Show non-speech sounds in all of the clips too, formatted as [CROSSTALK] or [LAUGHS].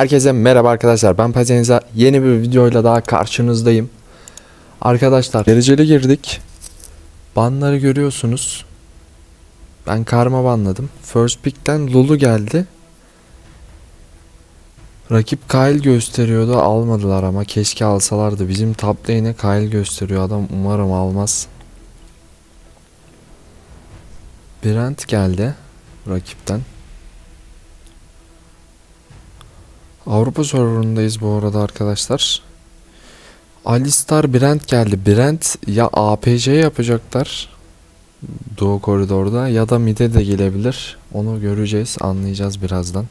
Herkese merhaba arkadaşlar. Ben Pazeniza. Yeni bir videoyla daha karşınızdayım. Arkadaşlar dereceli girdik. Banları görüyorsunuz. Ben karma banladım. First pick'ten Lulu geldi. Rakip Kyle gösteriyordu. Almadılar ama keşke alsalardı. Bizim top lane'e Kyle gösteriyor adam. Umarım almaz. Brent geldi rakipten. Avrupa serverındayız bu arada arkadaşlar. Alistar Brent geldi. Brent ya APC yapacaklar Doğu koridorda ya da mid'e de gelebilir. Onu göreceğiz, anlayacağız birazdan.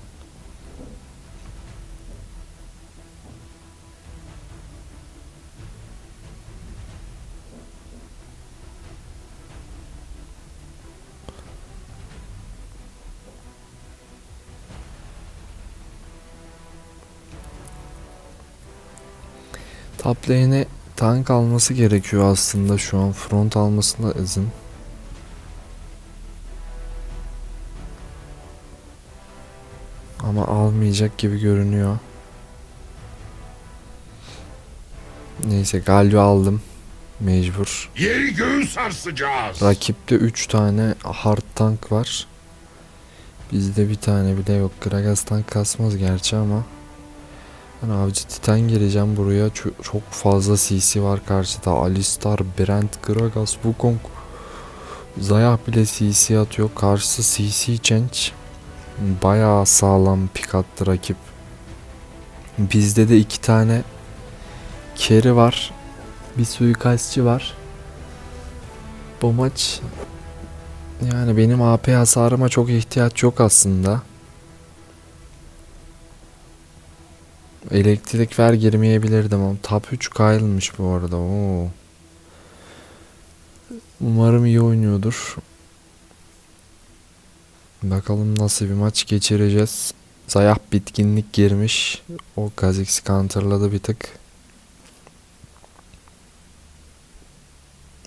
Top lane'e tank alması gerekiyor aslında şu an. Front alması lazım. Ama almayacak gibi görünüyor. Neyse Galio aldım. Mecbur. Yeri göğü sarsacağız. Rakipte 3 tane hard tank var. Bizde bir tane bile yok. Gragas tank kasmaz gerçi ama. Ben avcı titan gireceğim buraya. Ço- çok fazla CC var karşıda. Alistar, Brent, Gragas, Wukong. Zayah bile CC atıyor. Karşısı CC change. Bayağı sağlam pik attı rakip. Bizde de iki tane carry var. Bir suikastçı var. Bu maç yani benim AP hasarıma çok ihtiyaç yok aslında. Elektrik ver girmeyebilirdim ama top 3 Kyle'mış bu arada. Oo. Umarım iyi oynuyordur. Bakalım nasıl bir maç geçireceğiz. Zayah bitkinlik girmiş. O Kha'Zix'i counterladı bir tık.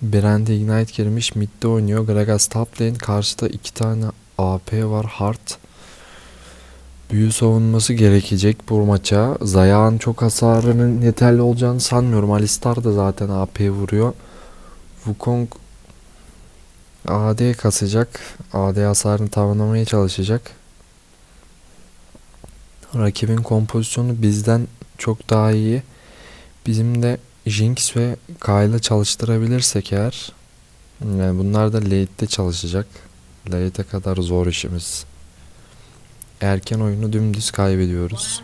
Brand Ignite girmiş. Mid'de oynuyor. Gragas top lane. Karşıda iki tane AP var. Hard. Büyü savunması gerekecek bu maça. Zayah'ın çok hasarının yeterli olacağını sanmıyorum. Alistar da zaten AP vuruyor. Wukong AD kasacak. AD hasarını tamamlamaya çalışacak. Rakibin kompozisyonu bizden çok daha iyi. Bizim de Jinx ve Kyle'ı çalıştırabilirsek eğer yani bunlar da late'de çalışacak. Late'e kadar zor işimiz. Erken oyunu dümdüz kaybediyoruz.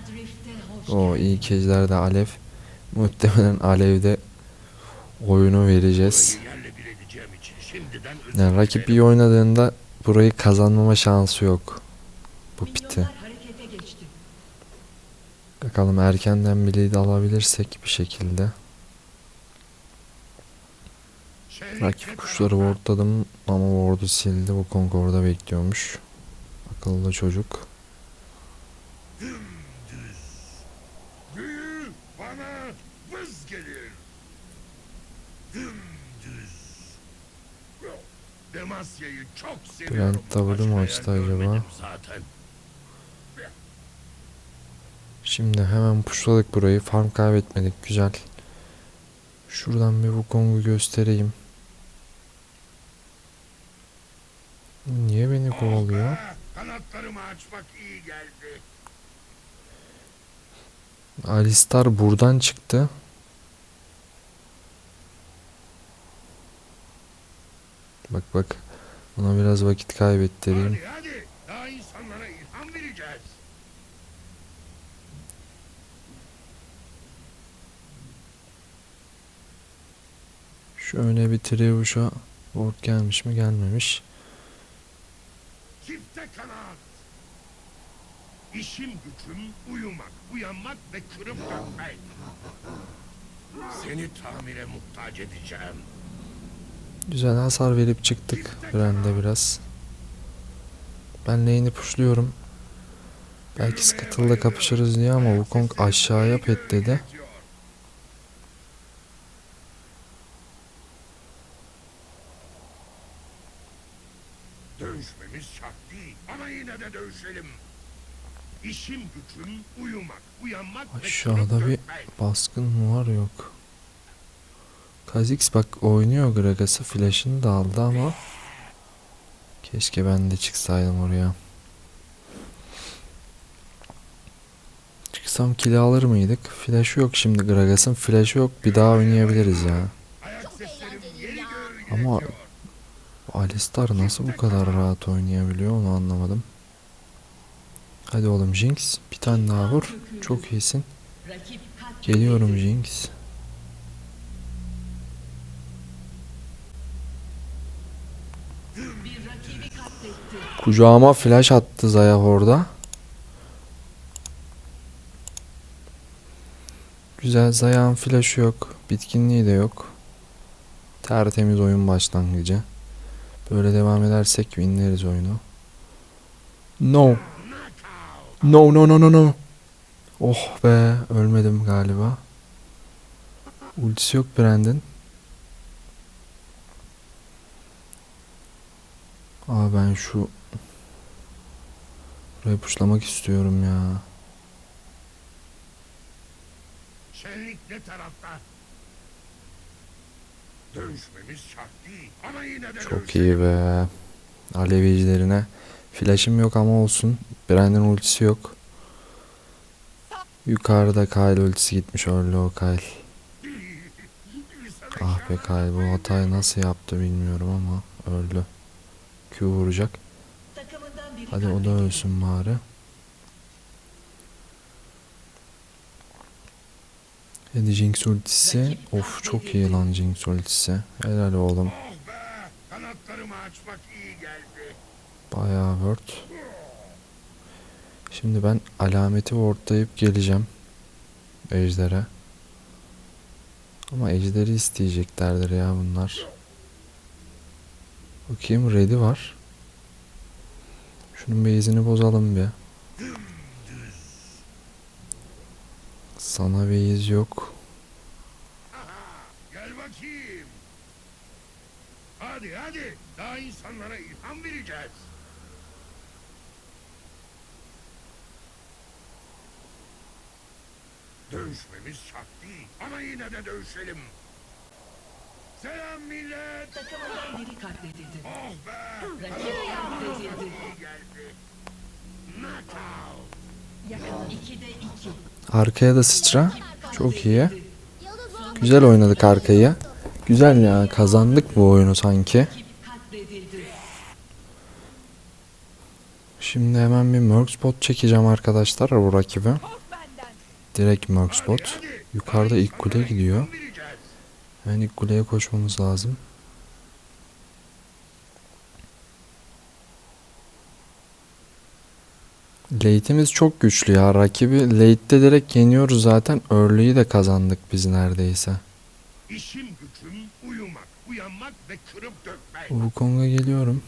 O iyi kezlerde Alev. Muhtemelen Alev'de oyunu vereceğiz. Yani rakip iyi oynadığında burayı kazanmama şansı yok. Bu piti. Bakalım erkenden bir lead alabilirsek bir şekilde. Rakip kuşları wardladım ama ward'u sildi. Bu Kong orada bekliyormuş. Akıllı çocuk. Büyü bana vız gelir. Dümdüz. Demasya'yı çok seviyorum. Brent W mu açtı acaba? Zaten. Şimdi hemen pushladık burayı. Farm kaybetmedik. Güzel. Şuradan bir Wukong'u göstereyim. Niye beni kovalıyor? Ah, Kanatlarımı açmak iyi geldi. Alistar buradan çıktı. Bak bak. Ona biraz vakit kaybettireyim. Hadi hadi. Daha insanlara ilham vereceğiz. Şu öne bir Trevuş'a ward gelmiş mi gelmemiş. Çifte kanat. İşim gücüm uyumak, uyanmak ve kürüp dökmek. Seni tamire muhtaç edeceğim. Güzel hasar verip çıktık Brand'e biraz. Ben lane'i pushluyorum. Belki Scuttle'da kapışırız diye ama Wukong aşağıya pet dedi. Dövüşmemiz şart değil ama yine de dövüşelim. İşim gücüm uyumak, uyanmak ve Aşağıda bir baskın mı var yok. Kha'Zix bak oynuyor Gragas'ı flash'ını da aldı ama keşke ben de çıksaydım oraya. Çıksam kill alır mıydık? Flash'ı yok şimdi Gragas'ın flash'ı yok. Bir daha oynayabiliriz ya. Ama. Alistar nasıl bu kadar rahat oynayabiliyor onu anlamadım. Hadi oğlum Jinx bir tane daha vur. Çok iyisin. Geliyorum Jinx. Bir rakibi katletti. Kucağıma flash attı Zaya orada. Güzel Zaya'nın flash'ı yok. Bitkinliği de yok. Tertemiz oyun başlangıcı. Böyle devam edersek winleriz oyunu. No. No no no no no. Oh be ölmedim galiba. Ultisi yok Brandon. Aa ben şu Burayı puşlamak istiyorum ya. Şenlik ne tarafta? Dövüşmemiz şart değil ama yine de Çok iyi be. Alevicilerine. Flash'ım yok ama olsun. Brandon ultisi yok. Yukarıda Kyle ultisi gitmiş öyle o Kyle. Ah be Kyle bu hatayı nasıl yaptı bilmiyorum ama öldü. Q vuracak. Hadi o da ölsün bari. Hadi Jinx ultisi. Of çok iyi lan Jinx ultisi. Helal oğlum. Bayağı word. Şimdi ben alameti wardlayıp geleceğim. Ejder'e. Ama ejderi isteyeceklerdir ya bunlar. Bakayım ready var. Şunun base'ini bozalım bir. Sana base yok. Gel bakayım. Hadi hadi. Daha insanlara ilham vereceğiz. Dövüşmemiz şart değil ama yine de dövüşelim. Selam millet. Takımından biri katledildi. Oh be. Rakip katledildi. Yakala. 2'de 2. Arkaya da sıçra. Çok iyi. Güzel oynadık arkayı. Güzel ya kazandık bu oyunu sanki. Şimdi hemen bir Merc spot çekeceğim arkadaşlar bu rakibi. Direkt Merc spot. Yukarıda ilk kule gidiyor. Yani kuleye koşmamız lazım. Late'imiz çok güçlü ya. Rakibi late'de direkt yeniyoruz zaten. Early'yi de kazandık biz neredeyse. İşim gücüm uyumak, uyanmak ve kırıp dökmek. Wukong'a geliyorum.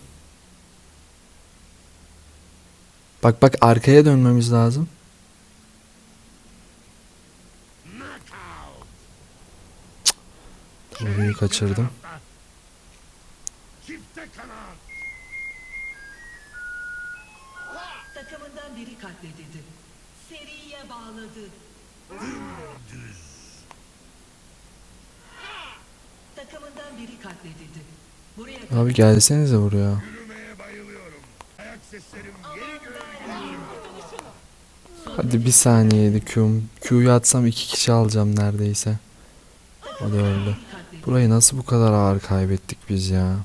Bak bak arkaya dönmemiz lazım. Orayı kaçırdım. Takımından biri katledildi. Seriye bağladı. Takımından biri katledildi. Buraya Abi gelsenize buraya. Hadi bir saniyeydi Q'm. Q'yu atsam iki kişi alacağım neredeyse. O da öldü. Burayı nasıl bu kadar ağır kaybettik biz ya?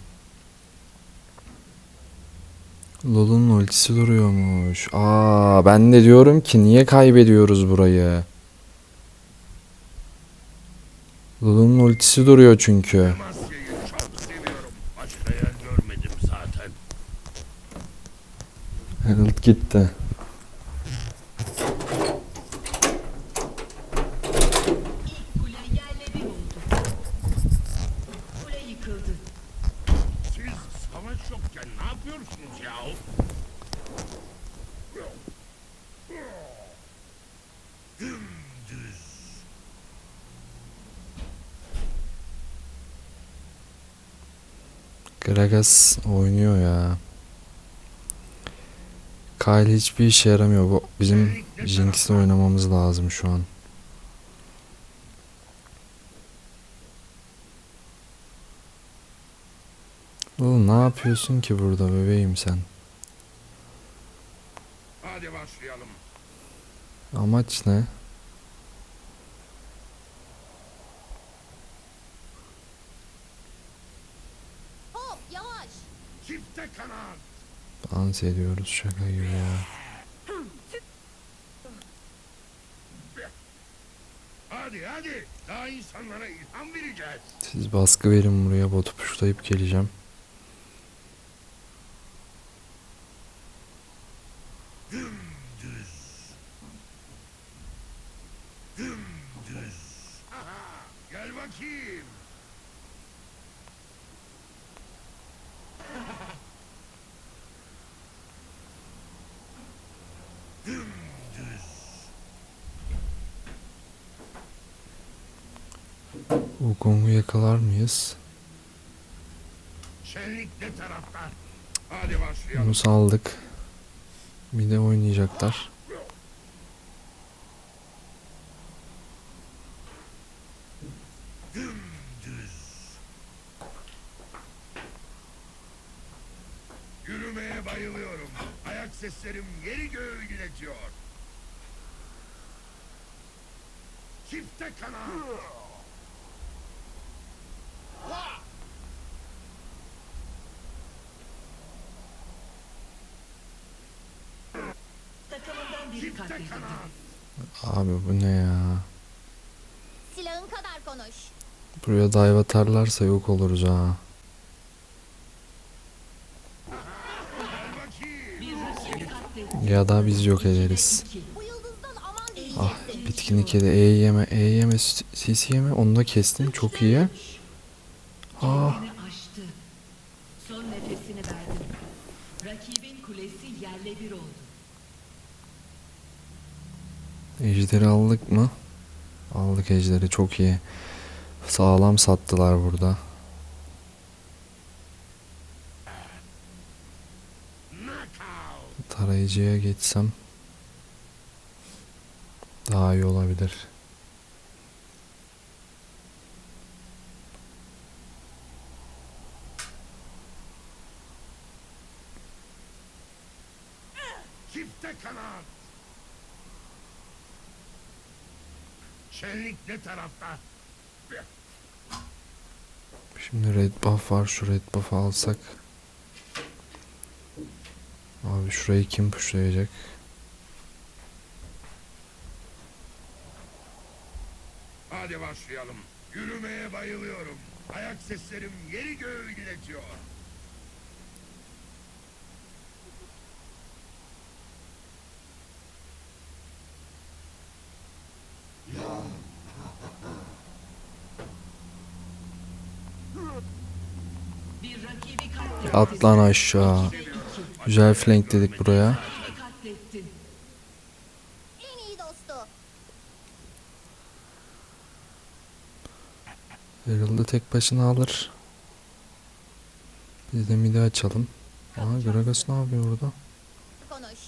Lol'un ultisi duruyormuş. Aa, ben de diyorum ki niye kaybediyoruz burayı? Lol'un ultisi duruyor çünkü. Herald gitti. Kule yerle bir oldu. Kule yıkıldı. Siz savaş yokken ne yapıyorsunuz ya? Dümdüz. Gragas oynuyor ya. Kyle hiçbir işe yaramıyor. Bu bizim Jinx'le oynamamız lazım şu an. Oğlum ne yapıyorsun ki burada bebeğim sen? Hadi başlayalım. Amaç ne? Hop yavaş. Çifte kanat. Dans ediyoruz şaka gibi ya. Hadi hadi. Daha insanlara ilham vereceğiz. Siz baskı verin buraya botu puşlayıp geleceğim. Aha, gel bakayım. Wukong'u yakalar mıyız? Şenlik ne tarafta? Hadi başlayalım. Bunu saldık. Bir de oynayacaklar. Yürümeye bayılıyorum. Ayak seslerim yeri göğü inletiyor. Çifte kanat. Takımından biri Çifte katledildi. kanat. Abi bu ne ya? Silahın kadar konuş. Buraya dive atarlarsa yok oluruz ha. Ya da biz yok ederiz. Ah bitkinlik yedi. E yeme, E yeme, CC yeme. Onu da kestim. Çok iyi. Ah Kendini aştı. Son nefesini verdi. Rakibin kulesi yerle bir oldu. Ejderi aldık mı? Aldık ejderi çok iyi. Sağlam sattılar burada. Tarayıcıya geçsem daha iyi olabilir. Çifte kanat. Şenlik ne tarafta? Şimdi red buff var. Şu red buff'ı alsak. Abi şurayı kim pushlayacak? Hadi başlayalım. Yürümeye bayılıyorum. Ayak seslerim yeri göğü inletiyor. Bir rakibi katledildi. At lan aşağı. Güzel flank dedik buraya. Herald'ı tek başına alır. Biz de midi açalım. Aa Gragas ne yapıyor burada? Konuş.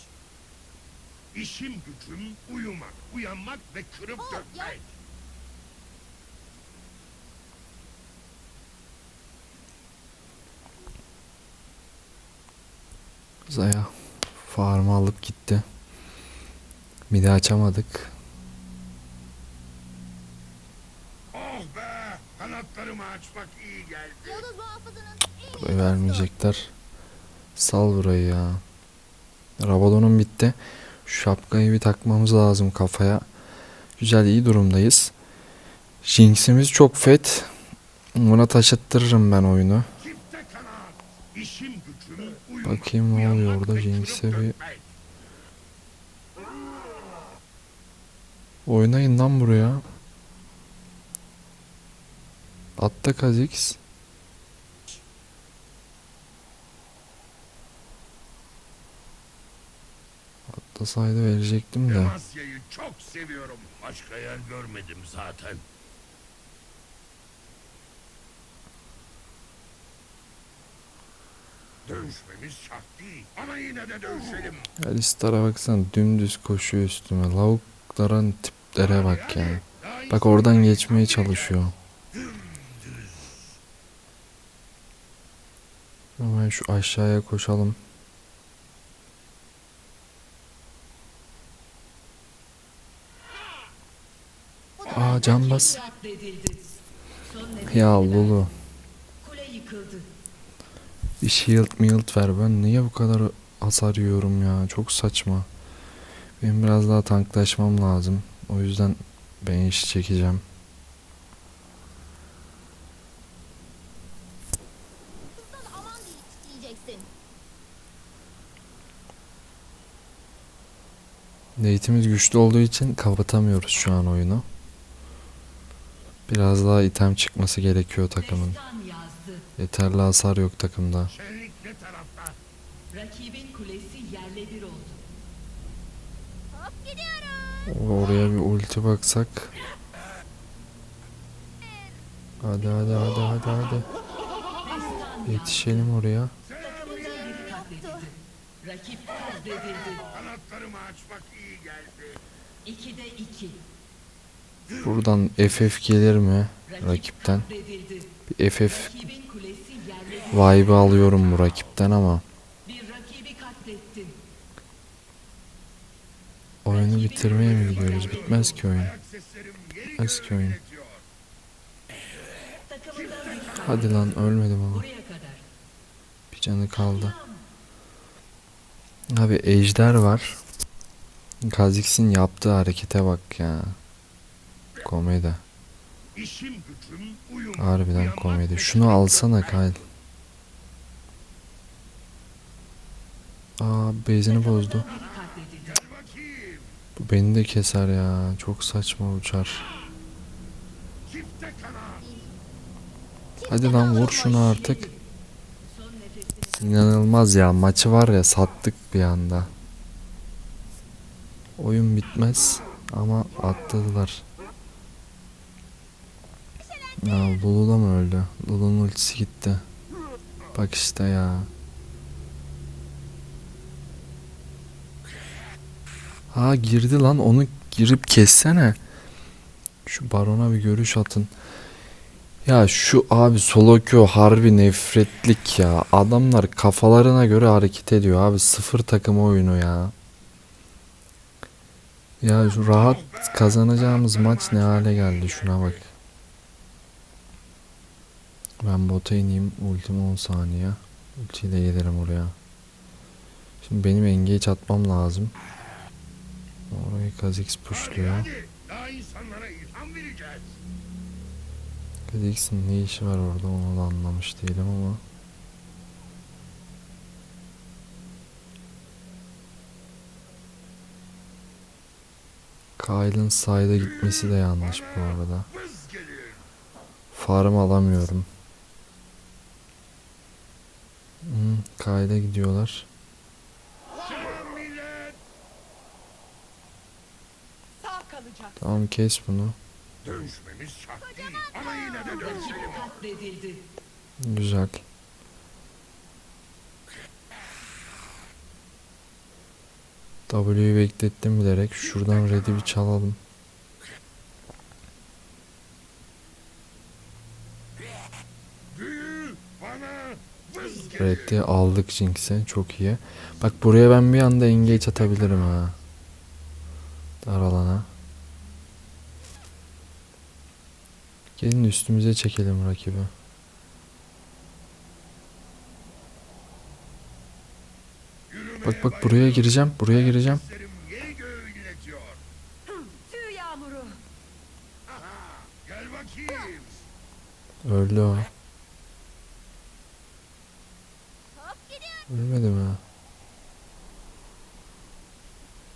İşim gücüm uyumak, uyanmak ve kırıp ya. dökmek. Zaya farmı alıp gitti. Midi açamadık. Oh be! Kanatlarımı açmak iyi geldi. Yıldız muhafızının en iyi Burayı vermeyecekler. Sal burayı ya. Rabadon'un bitti. Şu şapkayı bir takmamız lazım kafaya. Güzel iyi durumdayız. Jinx'imiz çok fet. Buna taşıttırırım ben oyunu. Çifte kanat. İşim gücüm uyumak, Bakayım ne oluyor orada Jinx'e bir oynayın lan buraya. Atta Kha'Zix. Atlasaydı verecektim de. Demasya'yı çok seviyorum. Başka yer görmedim zaten. Dövüşmemiz şart değil ama yine de dövüşelim. Alistar'a baksana dümdüz koşuyor üstüme. Lavukların tiplere bak ya. Bak oradan geçmeye çalışıyor. Hemen şu aşağıya koşalım. Aa can bas. Ya. Lulu. Bir shield mield ver. Ben niye bu kadar hasar yiyorum ya? Çok saçma. Benim biraz daha tanklaşmam lazım. O yüzden ben işi çekeceğim. Nate'imiz güçlü olduğu için kapatamıyoruz şu an oyunu. Biraz daha item çıkması gerekiyor takımın. Yeterli hasar yok takımda. Rakibin kulesi yerle bir oldu. Hop gidiyorum. Oraya bir ulti baksak. Hadi hadi hadi hadi hadi. Yetişelim oraya. Rakip katledildi. Kanatlarımı açmak iyi geldi. 2'de 2. Buradan FF gelir mi? Rakip Rakipten. Bir FF vibe'ı alıyorum bu rakipten ama oyunu bitirmeye mi gidiyoruz? Bitmez ki oyun. Bitmez ki oyun. Hadi lan ölmedim ama. Bir canı kaldı. Abi ejder var. Kha'Zix'in yaptığı harekete bak ya. Komedi. Harbiden komedi. Şunu alsana. Kyle. Aa bezini bozdu. Bu beni de keser ya. Çok saçma uçar. Hadi lan vur şunu artık. İnanılmaz ya. Maçı var ya sattık bir anda. Oyun bitmez ama atladılar. Ya Lulu da mı öldü? Lulu'nun ultisi gitti. Bak işte ya. Ha girdi lan onu girip kessene. Şu barona bir görüş atın. Ya şu abi solo queue harbi nefretlik ya. Adamlar kafalarına göre hareket ediyor abi. Sıfır takım oyunu ya. Ya şu rahat kazanacağımız maç ne hale geldi şuna bak. Ben bota ineyim. Ultim 10 saniye. Ultiyle gelirim oraya. Şimdi benim engage atmam lazım. Kha'Zix pushluyor. Kha'Zix'in ne işi var orada onu da anlamış değilim ama. Kyle'ın side'a gitmesi de yanlış bu arada. Farm alamıyorum. Hmm, Kyle'a gidiyorlar. Tamam millet. sağ kalacak. Tamam kes bunu. Dövüşmemiz şart değil ama yine de dövüşelim. Güzel. W'yu beklettim bilerek. Şuradan red'i bir çalalım. Red'i aldık Jinx'e. Çok iyi. Bak buraya ben bir anda engage atabilirim ha. Dar alana. Gelin üstümüze çekelim rakibi. Bak bak buraya gireceğim. Buraya gireceğim. Öldü o. Ölmedi mi?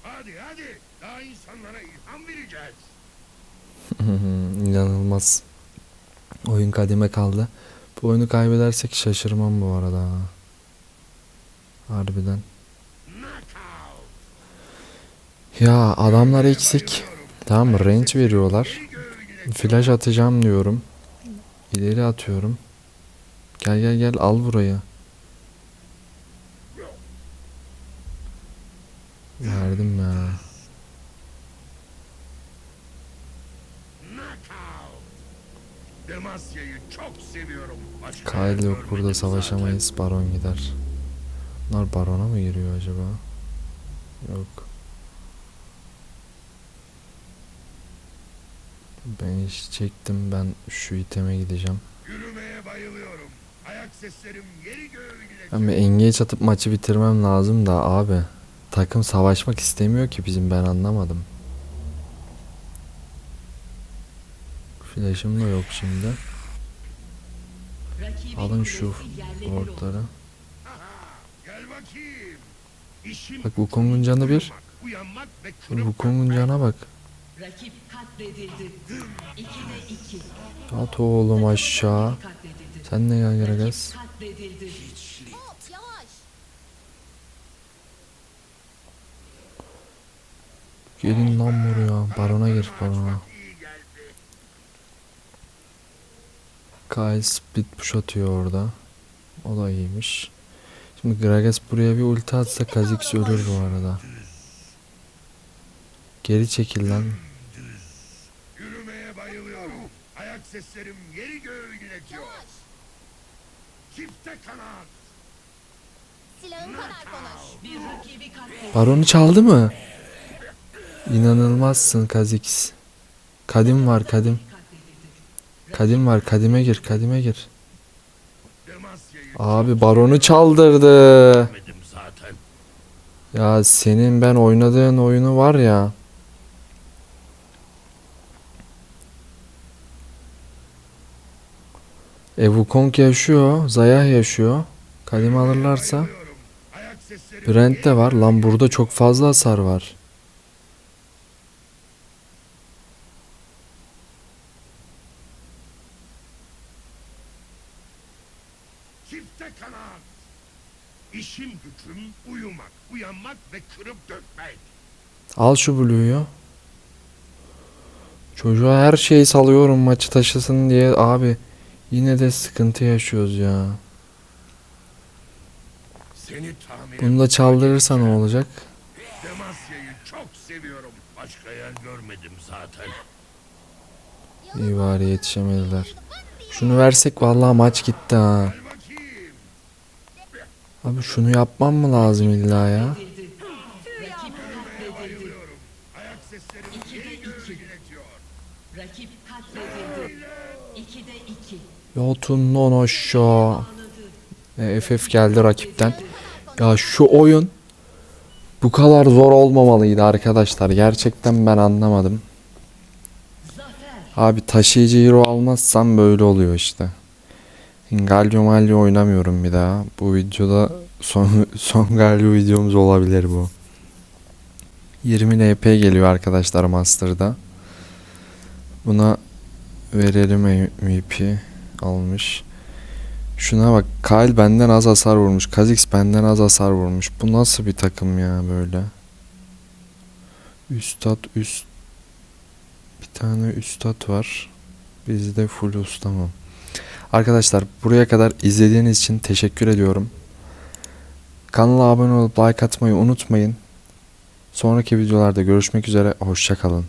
Hadi hadi daha insanlara ilham vereceğiz. [LAUGHS] İnanılmaz. Oyun kadime kaldı. Bu oyunu kaybedersek şaşırmam bu arada. ha. Harbiden. Ya adamlar eksik. Tamam? Range veriyorlar. Flash atacağım diyorum. İleri atıyorum. Gel gel gel al burayı. Verdim ya. Knockout. Demasya'yı çok seviyorum. Yer yok burada savaşamayız. Baron gider. Bunlar barona mı giriyor acaba? Yok. Ben iş çektim. Ben şu iteme gideceğim. Yürümeye bayılıyorum. Ayak seslerim yeri göğü bile engage atıp maçı bitirmem lazım da abi. Takım savaşmak istemiyor ki bizim ben anlamadım. Flash'ım da yok şimdi. Alın şu wardları. Bak Wukong'un canı bir. uyumak, uyanmak ve kırıp Bu kongun dökmek. cana bak. At oğlum aşağı. Sen ne katledildi. Hop yavaş. Gelin lan buraya. Barona gir barona. İyi geldi. Kyle split push atıyor orada. O da iyiymiş. Şimdi Gragas buraya bir ulti atsa Kha'Zix ölür bu arada. Geri çekil lan. Yürümeye bayılıyorum. Ayak seslerim yeri göğü inletiyor. Yavaş. Çifte kanat. Baronu çaldı mı? İnanılmazsın Kha'Zix. Kadim var kadim. Kadim var kadime gir kadime gir. Abi baronu çaldırdı. Ya senin ben oynadığın oyunu var ya. E Wukong yaşıyor, Zayah yaşıyor. Kadim alırlarsa. Brent de var. Lan burada çok fazla hasar var. Çifte kanat. İşim gücüm uyumak, uyanmak ve kırıp dökmek. Al şu Blue'yu. Çocuğa her şeyi salıyorum maçı taşısın diye abi. Yine de sıkıntı yaşıyoruz ya. Bunu da çaldırırsa ne olacak? Demasya'yı çok seviyorum. Başka yer görmedim zaten. İyi bari yetişemediler. Şunu versek vallahi maç gitti ha. Abi şunu yapmam mı lazım illa ya? Yotun non aşağı. E, FF geldi rakipten. Ya şu oyun bu kadar zor olmamalıydı arkadaşlar. Gerçekten ben anlamadım. Abi taşıyıcı hero almazsam böyle oluyor işte. Galio Malio oynamıyorum bir daha. Bu videoda son [LAUGHS] son Galio videomuz olabilir bu. 20 LP geliyor arkadaşlar Master'da. Buna verelim MVP almış. Şuna bak Kyle benden az hasar vurmuş. Kha'Zix benden az hasar vurmuş. Bu nasıl bir takım ya böyle? Üstad üst bir tane üstad var. Bizde full ustamam. Arkadaşlar buraya kadar izlediğiniz için teşekkür ediyorum. Kanala abone olup like atmayı unutmayın. Sonraki videolarda görüşmek üzere. Hoşçakalın.